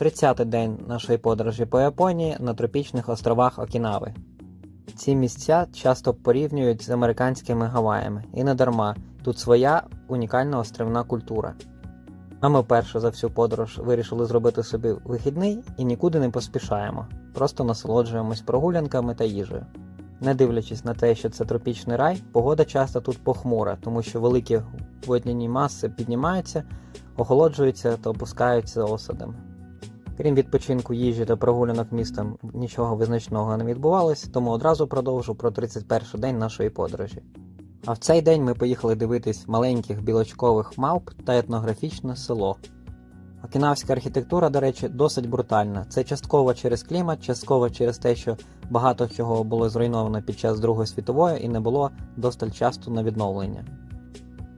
30-й день нашої подорожі по Японії на тропічних островах Окінави. Ці місця часто порівнюють з американськими Гаваями, і не дарма тут своя унікальна островна культура. А ми вперше за всю подорож вирішили зробити собі вихідний і нікуди не поспішаємо, просто насолоджуємось прогулянками та їжею. Не дивлячись на те, що це тропічний рай, погода часто тут похмура, тому що великі водняні маси піднімаються, охолоджуються та опускаються осадами. Крім відпочинку їжі та прогулянок містом, нічого визначного не відбувалось, тому одразу продовжу про 31 день нашої подорожі. А в цей день ми поїхали дивитись маленьких білочкових мавп та етнографічне село. Окінавська архітектура, до речі, досить брутальна. Це частково через клімат, частково через те, що багато чого було зруйновано під час Другої світової і не було досталь часу на відновлення.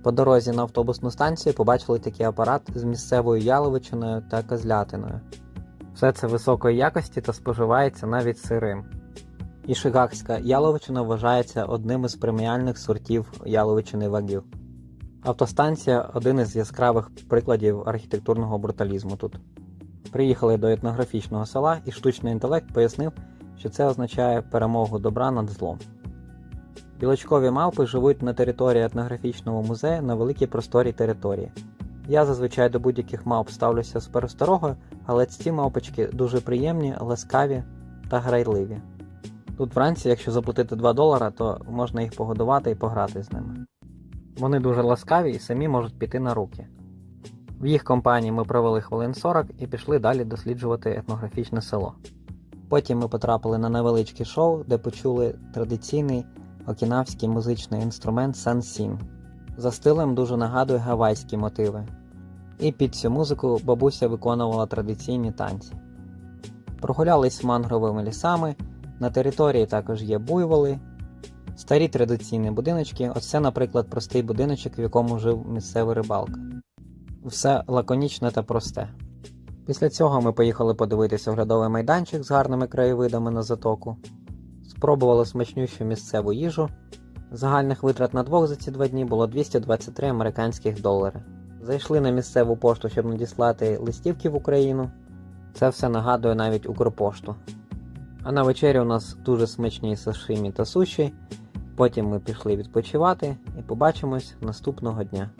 По дорозі на автобусну станцію побачили такий апарат з місцевою яловичиною та козлятиною. Все це високої якості та споживається навіть сирим. Ішигакська яловичина вважається одним із преміальних сортів яловичини вагів. Автостанція один із яскравих прикладів архітектурного бруталізму тут. Приїхали до етнографічного села, і штучний інтелект пояснив, що це означає перемогу добра над злом. Білочкові мавпи живуть на території етнографічного музею на великій просторій території. Я зазвичай до будь-яких мавп ставлюся з пересторогою, але ці мавпочки дуже приємні, ласкаві та грайливі. Тут вранці, якщо заплатити 2 долара, то можна їх погодувати і пограти з ними. Вони дуже ласкаві і самі можуть піти на руки. В їх компанії ми провели хвилин 40 і пішли далі досліджувати етнографічне село. Потім ми потрапили на невеличке шоу, де почули традиційний окінавський музичний інструмент сансін. За стилем дуже нагадує гавайські мотиви. І під цю музику бабуся виконувала традиційні танці. Прогулялись мангровими лісами, на території також є буйволи, старі традиційні будиночки. Оце, наприклад, простий будиночок, в якому жив місцевий рибалка. Все лаконічне та просте. Після цього ми поїхали подивитися оглядовий майданчик з гарними краєвидами на затоку. Спробували смачнющу місцеву їжу. Загальних витрат на двох за ці два дні було 223 американських долари. Зайшли на місцеву пошту, щоб надіслати листівки в Україну. Це все нагадує навіть Укрпошту. А на вечері у нас дуже смачні сашимі та суші. Потім ми пішли відпочивати і побачимось наступного дня.